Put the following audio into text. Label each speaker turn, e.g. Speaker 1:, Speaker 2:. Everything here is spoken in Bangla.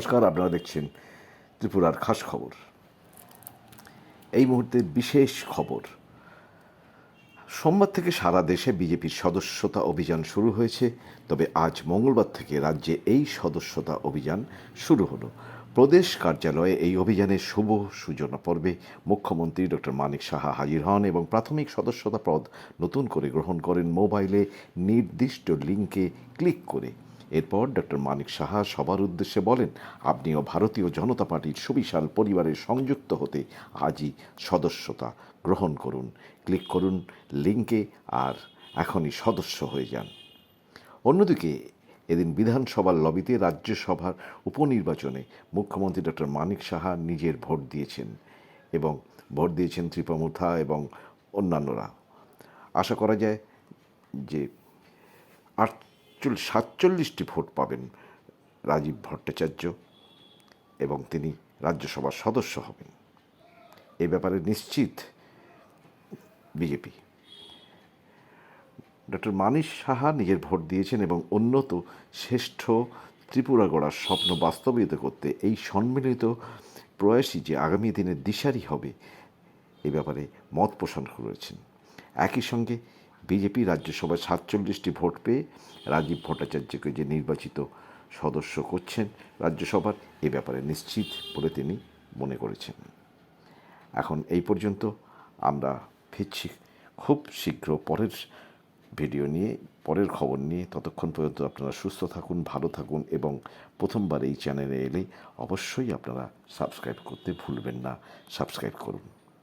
Speaker 1: নমস্কার, আপনারা দেখছেন ত্রিপুরার খাস খবর। এই মুহূর্তে বিশেষ খবর। সোমবার থেকে সারা দেশে বিজেপির সদস্যতা অভিযান শুরু হয়েছে, তবে আজ মঙ্গলবার থেকে রাজ্যে এই সদস্যতা অভিযান শুরু হলো। প্রদেশ কার্যালয়ে এই অভিযানের শুভ সূচনা পর্বে মুখ্যমন্ত্রী ডক্টর মানিক সাহা হাজির হন এবং প্রাথমিক সদস্যতা পদ নতুন করে গ্রহণ করেন মোবাইলে নির্দিষ্ট লিঙ্কে ক্লিক করে। এরপর ডক্টর মানিক সাহা সবার উদ্দেশ্যে বলেন, আপনিও ভারতীয় জনতা পার্টির সুবিশাল পরিবারের সংযুক্ত হতে আজই সদস্যতা গ্রহণ করুন। ক্লিক করুন লিঙ্কে আর এখনই সদস্য হয়ে যান। অন্যদিকে, এদিন বিধানসভার লবিতে রাজ্যসভার উপনির্বাচনে মুখ্যমন্ত্রী ডক্টর মানিক সাহা নিজের ভোট দিয়েছেন এবং ভোট দিয়েছেন ত্রিপমুথা এবং অন্যান্যরা। আশা করা যায় যে সাতচল্লিশটি ভোট পাবেন রাজীব ভট্টাচার্য এবং তিনি রাজ্যসভার সদস্য হবেন। এ ব্যাপারে নিশ্চিত বিজেপি। ডক্টর মানিশ সাহা নিজের ভোট দিয়েছেন এবং উন্নত, শ্রেষ্ঠ ত্রিপুরা গড়ার স্বপ্ন বাস্তবায়িত করতে এই সম্মিলিত প্রয়াসই যে আগামী দিনের দিশারি হবে, এ ব্যাপারে মত পোষণ করেছেন। একই সঙ্গে বিজেপি রাজ্যসভায় সাতচল্লিশটি ভোট পেয়ে রাজীব ভট্টাচার্যকে যে নির্বাচিত সদস্য করছেন রাজ্যসভার, এ ব্যাপারে নিশ্চিত বলে তিনি মনে করেছেন। এখন এই পর্যন্ত আমরা ফিরছি খুব শীঘ্র পরের ভিডিও নিয়ে, পরের খবর নিয়ে। ততক্ষণ পর্যন্ত আপনারা সুস্থ থাকুন, ভালো থাকুন এবং প্রথমবার এই চ্যানেলে এলে অবশ্যই আপনারা সাবস্ক্রাইব করতে ভুলবেন না। সাবস্ক্রাইব করুন।